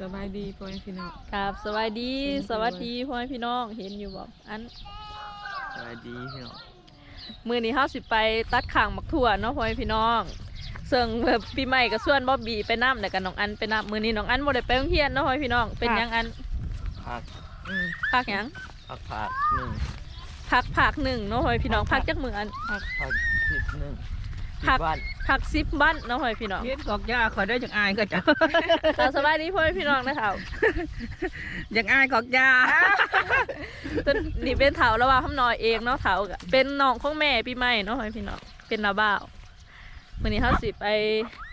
สบายดีพ่อแม่พี่น้อง ครับสวัสดีเห็นอยู่สวัสดีพ่อแม่พี่น้องเห็นอยู่บ่อันสวัสดีพี่น้องมือนี้เฮาสิไปตัดข่างมักถั่วเนาะพ่อแม่พี่น้องซึ่งแบบปีใหม่ก็ส่วนบ๊อบบี้ไปน้ำแต่กับน้องอันไปน้ำมือนี้น้องอันบ่ได้ไปโรงเรียนเนาะพ่อแม่พี่น้องเป็นหยังอันพักอืมพักหยังพักพักหนึ่งพักพักหนึ่งเนาะพ่อแม่พี่น้องพักจักมืออันพักพักสิบหนึ่ง พักสิบวันพักสิบวันเนาะพ่อแม่พี่น้องเฮ็ดกอกยาขอยได้จากอายก็จะอ่าสบายดีพ่อแม่พี่น้องนะครับจากอายกอกยาต้นนี่เป็นเถาแล้วว่าคำน้อยเองเนาะเถาก็เป็นน้องของแม่ปีใหม่เนาะพ่อแม่พี่น้องเป็นนาบ่าวมือนี้เฮาสิไป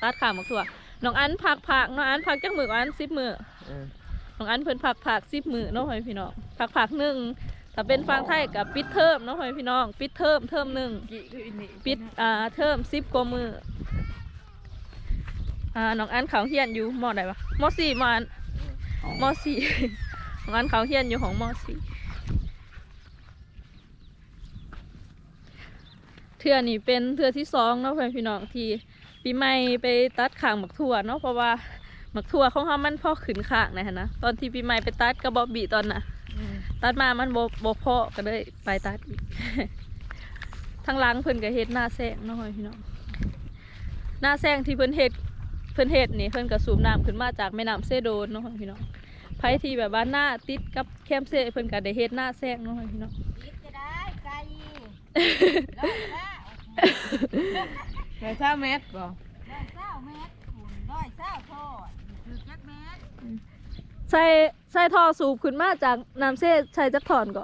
ตัดข่างมักถั่วน้องอันพักพักน้องอันพักจักมือก่อนอันสิบมือ เออน้องอันเพิ่นผักผักสิบมือเนาะพ่อแม่พี่น้องผักผักหนึ่ง ถ้าเป็นฟังไทยกับปิดเทอมเนาะพ่อพี่น้อง ปิดเทอมเทอมหนึ่งปิดอ่าเทอมสิบกว่ามืออ่าน้องอันเขาเฮียนอยู่มอใดวะมอสี่มอนมอสี่น้องอันเขาเฮียนอยู่ของมอสี่เทื่อนี่เป็นเทื่อที่สองเนาะพ่อพี่น้องที่ปีใหม่ไปตัดขางหมักถั่วเนาะเพราะว่าหมักถั่วของเขามันพ่อขึ้นขางนะฮะนะตอนที่ปีใหม่ไปตัดกับบอบบี้ตอนน่ะ ตัดมามันบบบพอก็เลยไปตัดอีกทางหล้างเพิ่นก็เฮ็ดหน้าแซงเนาะพี่น้องหน้าแซงที่เพิ่นเฮ็ดเพิ่นเฮ็ดนี่เพิ่นก็สูบน้ำขึ้นมาจากแม่น้ำเซโดนเนาะพี่น้องไผที่แบบว่าหน้าติดกับแคมเซเพิ่นก็ได้เฮ็ดหน้าแซงเนาะพี่น้องปิดก็ได้ไกลร้อยละแม่เช้าแมสบ่ร้อยเศร้าเมตรคุณร้อยเศร้าโทษคือจักเมตร ใส่ใส่ท่อสูบขึ้นมาจากน้ำเซใส่จักถอนก็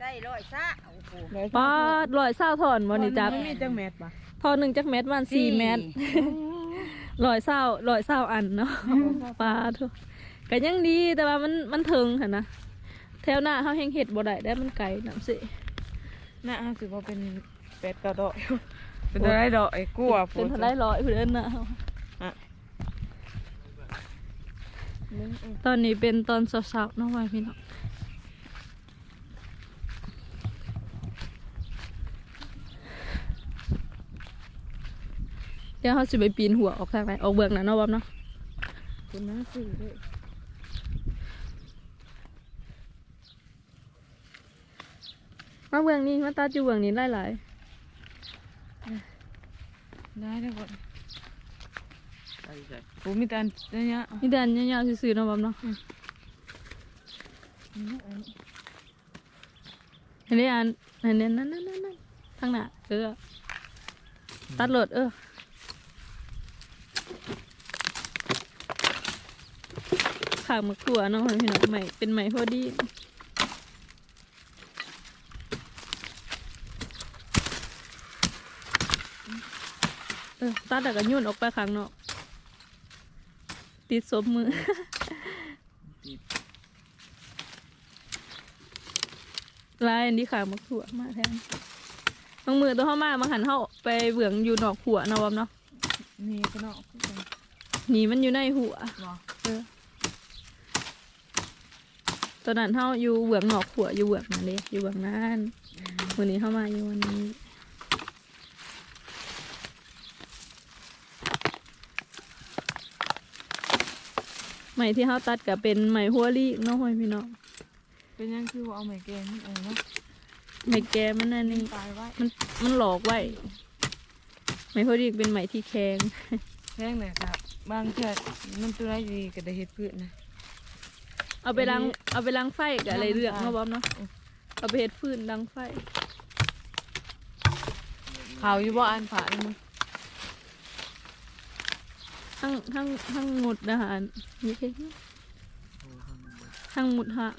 ใส่ร้อยเศร้าโอ้โหแม่ปาดร้อยเศร้าถอนบ่นี่จักมันมีจังแมสบ่ท่อหนึงจักเม็ดวันสี่เม็ดร้อยเศร้าร้อยเศร้าอันเนาะปลาทุกก็ยังดีแต่ว่ามันมันถึงค่ะนะแถวหน้าเขาแห้งเห็ดบ่ได้ได้มันไกลน้ำสิน่าเอาสิว่าเป็นเป็ดกระดอกเป็นอะไรดอกไอ้กลัวเป็นทะเลร้อยเพื่อนนะ มึงเออ ตอนนี้เป็นตอนเช้าๆเน้องวายพี่น้องเดี๋ยวเขาสิไปปีนหัวออกทางไหนออกเบื้องหนะเนาะบอมเนาะคุณน้าสื่อด้วยมาเบื้องนี้มาตัดอยู่เบื้องนี้หลายได้ได้ก่อน ใช่ใช่กูมีแต่อันเนี้ยๆนี่เดินยาวๆซื่อๆเนาะบอมเนาะเนไหมอันเห็นนั่นนั่นนั่นนั่นทางหน้าเออตัดรถเออขางมะกรัวเนาะพี่น้องใหม่เป็นใหม่พอดีเออตัดแล้วก็ยุ่นออกไปข้างนอก ติดสมมือติดลายอันนี้ขางมะกรัวมาแทนบางมือตัวเข้ามามาหันเข้าไปเหวี่ยงอยู่นอกหัวเนาะวอมเนาะนี่ก็เนาะหนีมันอยู่ในหัวบ่เออตอนนั้นเฮาอยู่เบืองนอกขัวอยู่เบืองนั่นเลยอยู่เบืองนั้นวันนี้เข้ามาอยู่วันนี้ ไหมที่เฮาตัดก็เป็นไหมหัวลีกเนาะห้อยพี่น้องเป็นยังคือว่าเอาไม้แกงนี่เองเนาะไหมแกมันนั่นนี่ตายไว้มันมันหลอกไว้ไหมหัวลีกเป็นไหมที่แข็งแพงเลยครับบางเทื่อมันตัวไรดีก็ได้เฮ็ดพืชนะเอาไปล้างเอาไปล้างไฟกับอะไรเรื่องล้างไฟเนาะบอมเนาะเอาไปเฮ็ดฟืนล้างไฟเขาอยู่บ่อันผ่านี่มึง ทั้งทั้งทั้งหมุดอาหารนี่แค่นี้ทั้งหมุดหาง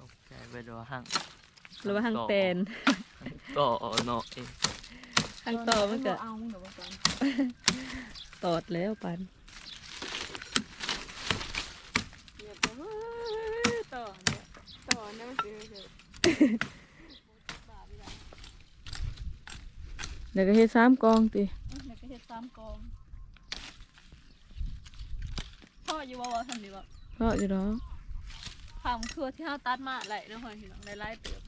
ตกใจไปดูห้างหรือว่าทางแตนต่อเนาะเองทางต่อมันก็เอาเดี๋ยวว่าก่อนตอดแล้วปัน ต่อเนี่ยต่อนะเดี๋ยว เดี๋ยวก็เฮ็ดสามกองติแล้วก็เฮ็ดสามกองพ่ออยู่ว่าว่าทำดีบ่ก็อยู่ดอกผักทั่วที่เฮาตัดมาไหลายเด้อพ่อพี่น้องหลายๆเติบ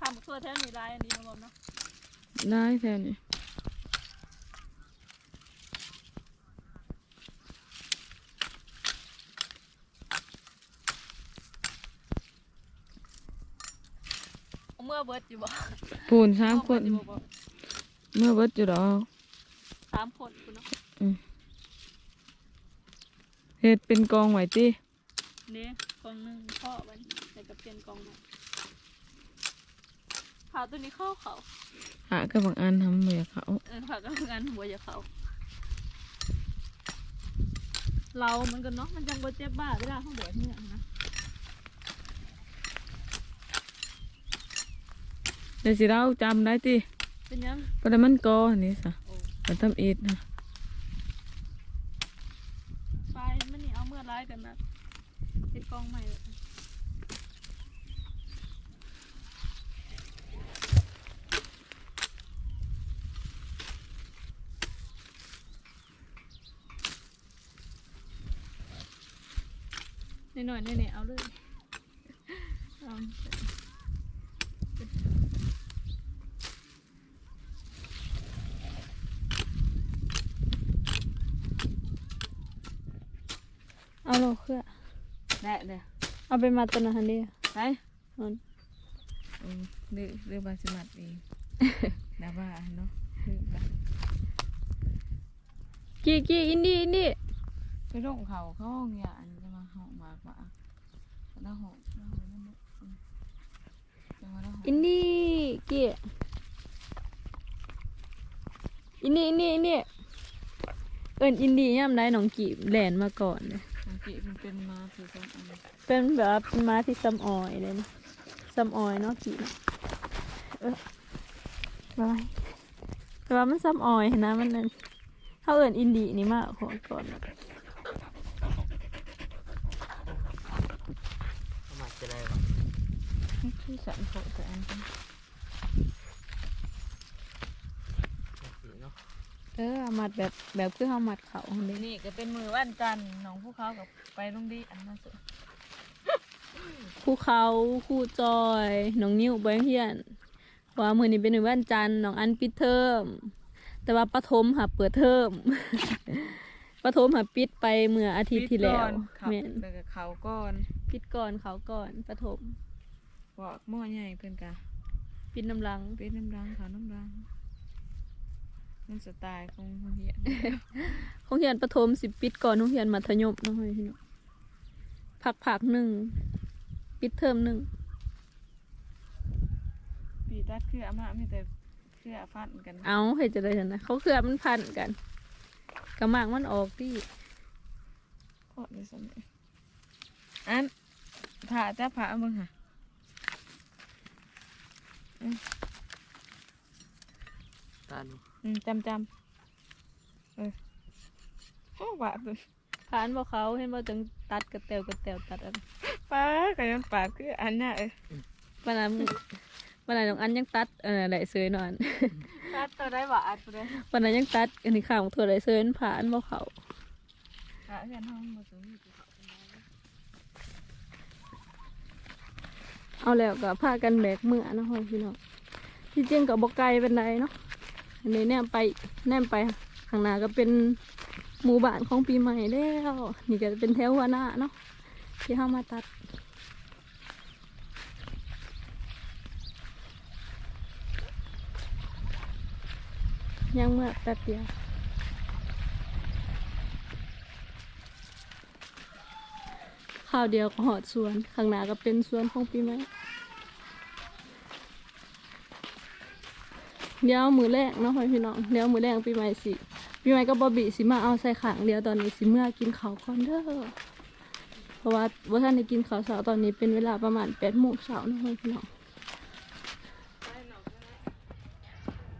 ผักทั่วแถวนี้ลายอันนี้นะบอมเนาะได้แค่นี้ เอาเมื่อเบิร์ดอยู่บ่ปูนสามคนเอเบิดอยู่บ่เมื่อเบิดอยู่ดอกสามคนคุณเนาะเฮ็ดเป็นกองไหวตินี่กองหนึ่งพ่อมันแต่กับเป็นกองใหม่ผ่าตัวนี้เข้าเขาหากับบางอันทำเหมือนเขาเออผ่าก็งานหัวอย่าเขาเรามันก็เนาะมันจังบ่เจ็บบ้าเวลาเขาแบบเนี้ยนะ เดี๋ยวสิเราจำได้ติเป็นยังปรมันกอนี่ซะโอ้มันทำอีดนะไปมันนี่เอาเมื่อร้ายกันนะเป็นกองใหม่เลยนิดหน่อยนี่ๆเอาเลยเอาเอาโลเครือ ได้เด้อเอาไปมาตัวนั้นเดียวไปมันเออเรือเรือบาสิมัดเองนะว่าเนาะลืมไปกี้กี้อินดี้อินดี้ไปลงเขาเข้าห้องยาอันจะมาห้องมากมาแล้วห้องแล้วห้องนั่นน่ะอืมจังหวะแล้วห้องอินดี้กี้อินดี้อินดี้อินดี้เอินอินดี้ย่ำได้น้องกีบแลนมาก่อนเลย บางทีมันเป็นมาคือสองอันเป็นแบบเป็นม้าที่ซัมออยเลยนะซัมออยเนาะกีบเออไปแต่ว่ามันซัมออยนะมันนั่นเขาเอินอินดี้นี่มากขอก่อนเข้ามาจะได้วะนี่คือสันโขแต่อันเป็น สีเนาะ เออเอามัดแบบแบบคือเขามัดเขาหั่นเด้นี่ก็เป็นมือวันจันทร์น้องผู้เขากับไปลงดีอันนั้นสุดคู่เขาคู่จอยน้องนิ้วบอยเฮียนว่ามือนี้เป็นวันจันทร์น้องอันปิดเทอมแต่ว่าปฐมหาเปิดเทอม ปฐมหาปิดไปเมื่ออาทิตย์ที่แล้วครับแม่นแล้วก็เขาก่อนปิดก่อนเขาก่อนปฐมบอกหม้อใหญ่เพิ่นกะปิดน้ำลัง เป็นน้ำรังเขาน้ำรัง มันสไตล์ของโรงเรียนโรงเรียนปฐมสิปิดก่อนโรงเรียนมัธยมเน้องพี่น้องผักผักหนึ่งปิดเทอมหนึ่งปีตัดคืออามาไม่แต่เคือฟันกัน เอาเห็นจะได้จังนะเขาเคลือบมันพันกันกระมังมันออกที่พอดเลยสมัยอันผ่าจ้าผ่ามึงค่ะตาดู อืมจำจำเออโอ้บาดเลยผ่านบอกเขาเห็นว่าจังตัดกระเตวกระเตวตัดอันป้าก็ยังปาดคืออันน่ะเออวันนั้นวันนั้นน้องอันยังตัดเออไหลเซยนอนตัดตัวได้บาดตัวได้วันนั้นยังตัดอันนี้ข้างของถั่วไหลเซยมันผ่านบอกเขาผ่าเพื่อนห้องมาสูงอยู่ที่เขาเป็นไรเอาแล้วก็พากันแบกมือนะพ่อพี่น้องที่จริงกับบกไกลเป็นไรเนาะ อันนี้แนมไปแนมไปข้างหน้าก็เป็นหมู่บ้านของปีใหม่แล้วนี่ก็เป็นแถวหัวหน้าเนาะที่เข้ามาตัดยังเมื่อแป๊บเดียวข้าวเดียวก็หอดสวน ข้างหน้าก็เป็นสวนของปีใหม่ เดี๋ยวมือแรกเนาะพี่น้องเดี๋ยวมือแรกปีใหม่สิปีใหม่ก็บอบบี้สิมาเอาใส่ขางเดียวตอนนี้สิเมื่อกินข้าวก่อนเด้อเพราะว่าว่าท่านได้กินข้าวเช้าตอนนี้เป็นเวลาประมาณแปดโมงเช้าเนาะพี่น้อง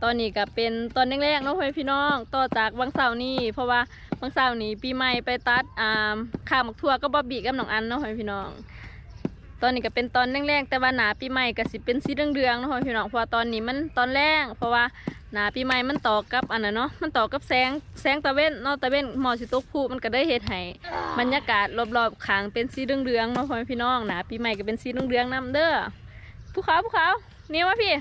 ตอนนี้ก็เป็นตอนแรกๆเนาะพี่น้องต่อจากวังเสาร์นี้เพราะว่าวังเสาร์นี้ปีใหม่ไปตัดอ่าข้าวหมกทั่วก็บอบบี้กับน้องอันเนาะพี่น้อง ตอนนี้ก็เป็นตอนแรกๆแต่ว่าหนาปีใหม่ก็สิเป็นสีเรืองๆเนาะพ่อพี่น้องเพราะว่าตอนนี้มันตอนแรกเพราะว่าหนาปีใหม่มันต่อกับอันนั้นเนาะมันต่อกับแสงแสงตะเว้นเนาะตะเว้นหมอสิตกผูมันก็ได้เฮ็ดให้บรรยากาศรอบๆขางเป็นสีเรืองๆเนาะพ่อพี่น้องหนาปีใหม่ก็เป็นสีเรืองๆนํเด้อผู้ขาวผู้ขาวนี่มาพี่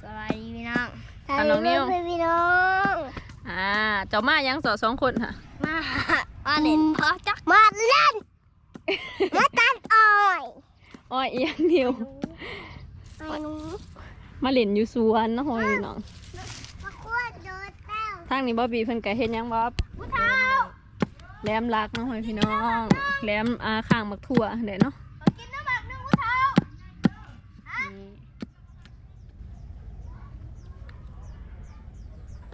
สวัสดีพี่น้องอะน้องนิ้วพี่น้องอ่าเจ้ามายังสอสองคนค่ะมามาเล่นพอจักมาเล่น มาตัดอ้อยอ้อยเอียงเดียวไอ้หนูมาเล่นอยู่สวนเนาะโหยน้องมาควดโดดแต้วทางนี้บ๊อบบี้เพิ่นก็เฮ็ดหยังบ๊อบผู้เฒ่าแหลมรักเนาะโหยพี่น้องแหลมอาข้างมักทั่วเด้เนาะเอากินน้ำแบบนึงผู้เฒ่า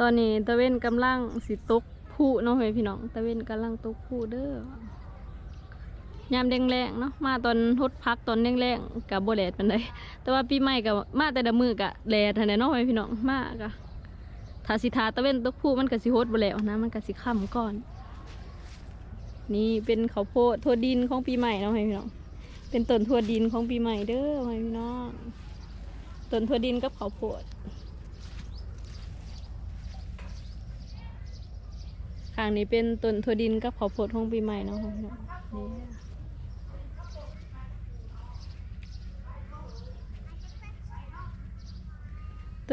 ตอนนี้ตะเว้นกำลังสิตกผู้เนาะเฮ้ยพี่น้องตะเว้นกำลังตกผู้เด้อ ยามแดงแรงๆเนาะมาตอนทดพักตอนแดงแรงๆกับโบแลดปันไดแต่ว่าปีใหม่กับมาแต่ละมือกับแลดทันเนาะเฮ้ยพี่น้องมากะถ้าสิทาตะเว้นตกผู้มันก็สิโฮดบ่แล้วนะมันก็สิค่ำก่อน นี่เป็นข้าวโพดทั่วดินของปีใหม่เนาะพี่น้องเป็นต้นทั่วดินของปีใหม่เด้อพี่น้องต้นทั่วดินกับข้าวโพดข้างนี้เป็นต้นถั่วดินกับข้าวโพดของปีใหม่เนาะพี่น้องนี่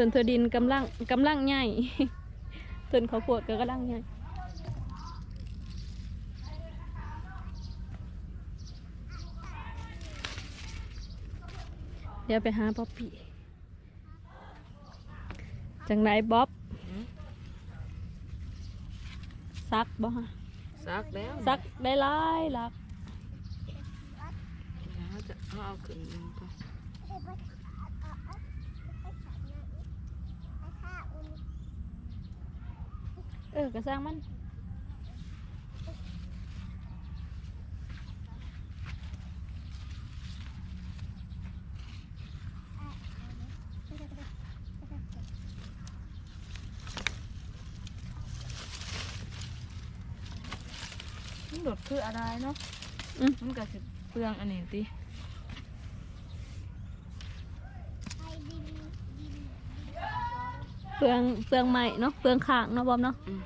ต้นถั่วดินกำลังกำลังใหญ่ต้นข้าวโพดก็กำลังใหญ่เดี๋ยวไปหาบ๊อบบี้จังไรบ๊อบซักบ่ฮะซักแล้วซักได้หลายหลักแล้วจะเอาเอาขึ้นหนึ่งก่อน เออก็สร้างมันมันโดดคืออะไรเนาะอืมมันก็สิเปลืองอันนี้ติ เปลืองเปลืองใหม่เนาะเปลืองข้างเนาะบอมเนาะอืม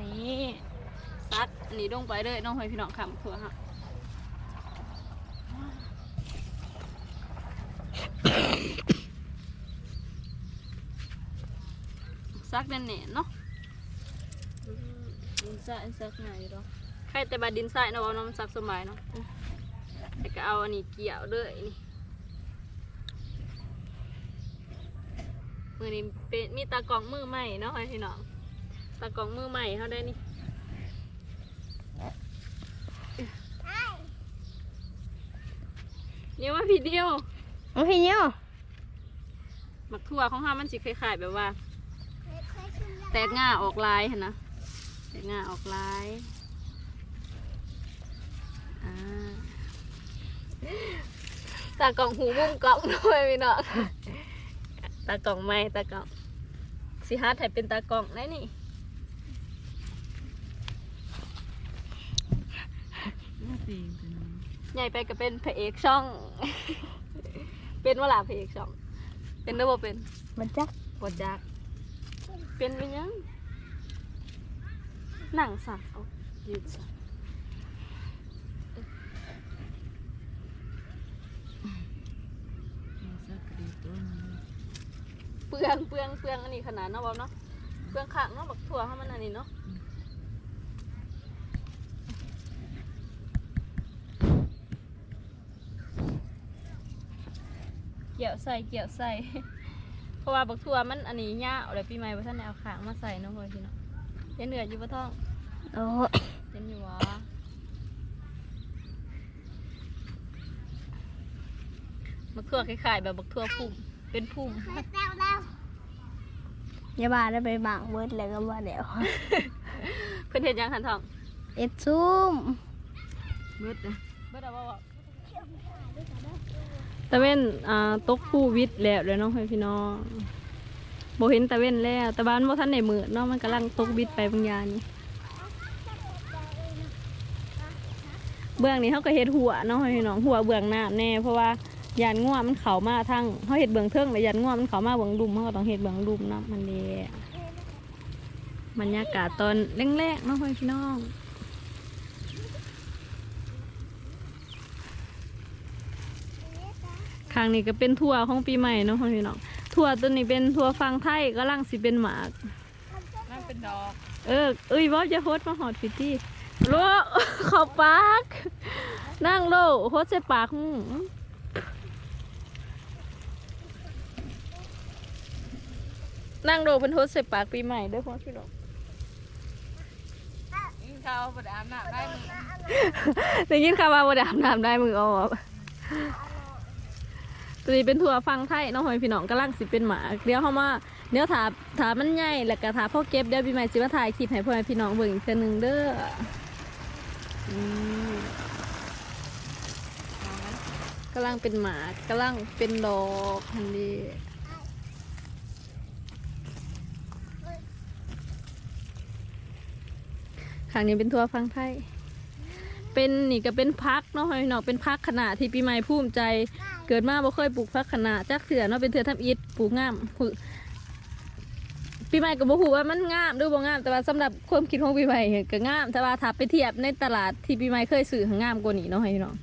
นี่ซักอันนี้ลงไปเลยน้องหอยพี่น้องคำถั่วฮะซักแน่นๆเนาะดินทรายซักง่ายอยู่ดอก ใครแต่บาดินทรายเนาะบอมเนาะมันซักสมัยเนาะแต่ก็เอาอันนี้เกี่ยวเลยนี่มือนี้เป็นมีตากล่องมือใหม่เนาะพี่น้องตากล่องมือใหม่เขาได้นี่เดี๋ยวมาพี่เดียวน้องพี่เนี่ยหมักทั่วของเขามันสิคล้ายๆแบบว่า แตกง่าออกลายเห็นนะแตกง่าออกลายอ่า ตากล่องหูมุมกล่องด้วยพี่น้องตากล่องไม้ตากล่องสิฮาร์ดถ่ายเป็นตากล่องได้นี่น่าตีนเป็นใหญ่ไปก็เป็นพระเอกช่อง เป็นว่าหลาพระเอกช่อง เป็นหรือบ่เป็นมันจักบดจัก เป็นเป็นยังหนังสัตว์เอายืดสัตว์ ซักกระดิ่งตัวนึง เปลืองเปลืองเปลืองอันนี้ขนาดเนาะบอมเนาะเปลืองขางเนาะบักถั่วให้มันอันนี้เนาะเกี่ยวใส่เกี่ยวใส่เพราะว่าบักถั่วมันอันนี้ย่าเอาเลยปีใหม่ว่าท่านได้เอาขางมาใส่เนาะเพื่อนพี่เนาะเห็นเหนืออยู่บ่ท้องโอ้เห็นอยู่วะบักถั่วคล้ายๆแบบบักถั่วพุ่ม เป็นพุ่มยาบาได้ไปบางเบิดแล้วก็ว่าเดี๋ยวเพื่อนเห็นยังหันทองเอ็ดซุ่มเบิดนะเบิดเอาบ่บอกตะเว้นอ่าตกผู้วิทย์แล้วเลยเนาะให้พี่น้องโบเห็นตะเว้นแล้วแต่บ้านบ่ทันได้มือเนาะมันกำลังตกวิทย์ไปบางอยางนี่เบื้องนี้เขาก็เฮ็ดหัวเนาะให้พี่น้องหัวเบื้องหน้าแน่เพราะว่า ยานง่วมันเขามาทางเขาเห็ดเบืองเทิงแล้วยานง่วมันเขามาเบืองดุมเขาก็ต้องเห็ดเบืองดุมนะมันเดีบรรยากาศตอนแรกๆเนาะพ่อพี่น้องครั้งนี้ก็เป็นทัวร์ของปีใหม่เนาะพ่อพี่น้องทัวร์ตัวนี้เป็นทัวร์ฟังไทยก็ลังสิเป็นหมากนั่นเป็นดอก เออเอ้ยว่าจะโฮสต์มาหอดฟิตตี้โลเขอปาก นั่งโลโฮสต์ใส่ปากมึง นั่งโลเป็นโฮสต์ใส่ปากปีใหม่เด้วยพ่อพี่น้องกินข้าวบ่ได้อาบน้ำได้มึงได้ยินข่าวว่าบ่ได้อาบน้ำได้มือเอาออกตัวนี้เป็นทัวร์ฟังไทยเน้องหอยพี่น้องกำลังสิเป็นหมาเดี๋ยวเขามาเดี๋ยวถาถามันใหญ่แล้วก็ถาพ่อเก็บเดี๋ยวปีใหม่สิมาถ่ายคลิปให้พ่อแม่พี่น้องเบิ่งอีกเทื่อหนึงเด้ออืมกำลังเป็นหมากกำลังเป็นดอกทันดี ครั้งนี้เป็นทัวร์ฟังไทยเป็นนี่ก็เป็นพักเนาะพี่น้องเป็นพักขนาดที่ปีใหม่ภูมิใจ เกิดมาบ่เคยปลูกพักขนาดจักเถื่อเนาะเป็นเถื่อทำอิฐปลูกงามปลูกปีใหม่ก็บ่ฮู้ว่ามันงามหรือบ่งาม แต่ว่าสำหรับความคิดของปีใหม่ก็งาม แต่ว่าถ้าไปเทียบในตลาดที่ปีใหม่เคยซื้อหางามกว่านี้เนาะพี่น้อง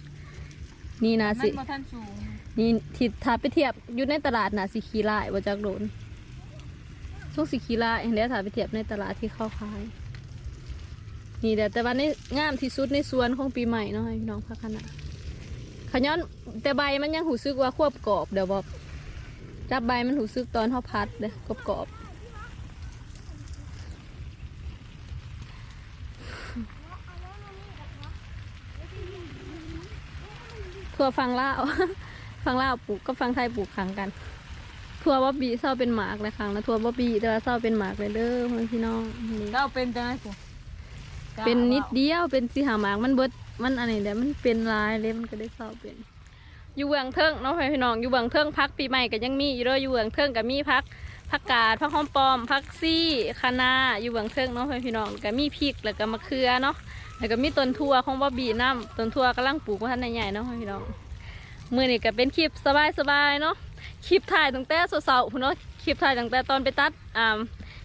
นี่นะมัสินบ่ทันสูงนี่ที่ถ้าไปเทียบอยู่ในตลาดน่ะสิขี้ลายบ่จักโดนช่วงสิขี้ลายเดี๋ยวถ้าไปเทียบในตลาดที่เข้าขาย นี่แหละแต่ว่าในงามที่สุดในสวนของปีใหม่เนาะพี่น้องพักขนาดขย้อนแต่ใบมันยังหูซึกว่าควบกรอบเดี๋ยวบอกจับใบมันหูซึกตอนเขาพัดเลยกรอบกรอบทั่วฟังล่าฟังล่าปลูกก็ฟังไทยปลูกขังกันทั่วบ๊อบบี้เศร้าเป็นหมากเลยครั้งนะทั่วบ๊อบบี้แต่ว่าเศร้าเป็นหมากเลยเด้อพ่อพี่น้องนี่เราเป็นจังไดกู เป็นนิดเดียวเป็นสีหาหมากมันเบิดมันอันนี้แหละมันเป็นลายเลยมันก็ได้เศร้าเป็น อยู่เบืองเทิงเนาะพี่น้องอยู่เบืองเทิงพักปีใหม่ก็ยังมีอยู่เด้ออยู่เบืองเทิงก็มีพักผักกาดผักหอมปอมผักซี่คะน้าอยู่เบืองเทิงเนาะพี่น้องก็มีพริกแล้วก็มะเขือเนาะแล้วก็มีต้นทั่วของบ๊อบบี้น้ำต้นทั่วกำลังปลูกว่าท่านใหญ่ๆเนาะพี่น้องมือนี่ก็เป็นคลิปสบายๆเนาะคลิปถ่ายตั้งแต่สาๆพุ่นเนาะคลิปถ่ายตั้งแต่ตอนไปตัดอ่า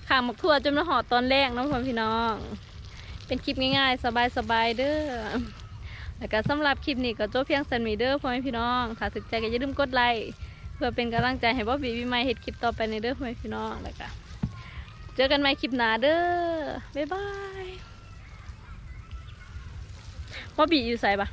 ข้างหมกทั่วจนมาหอดตอนแรกเนาะพี่น้อง เป็นคลิปง่ายๆ สบายๆเด้อแล้วก็สำหรับคลิปนี้ก็จบเพียงสันมีเด้อพ่อแม่พี่น้องถ้าถึกใจก็อย่าลืมกดไลค์เพื่อเป็นกำลังใจให้บ๊อบบี้พี่ใหม่เห็ดคลิปต่อไปในเด้อพ่อแม่พี่น้องแล้วก็เจอกันใหม่คลิปหน้าเด้อบ๊ายบายบ๊อบบี้อยู่ใส่ปะ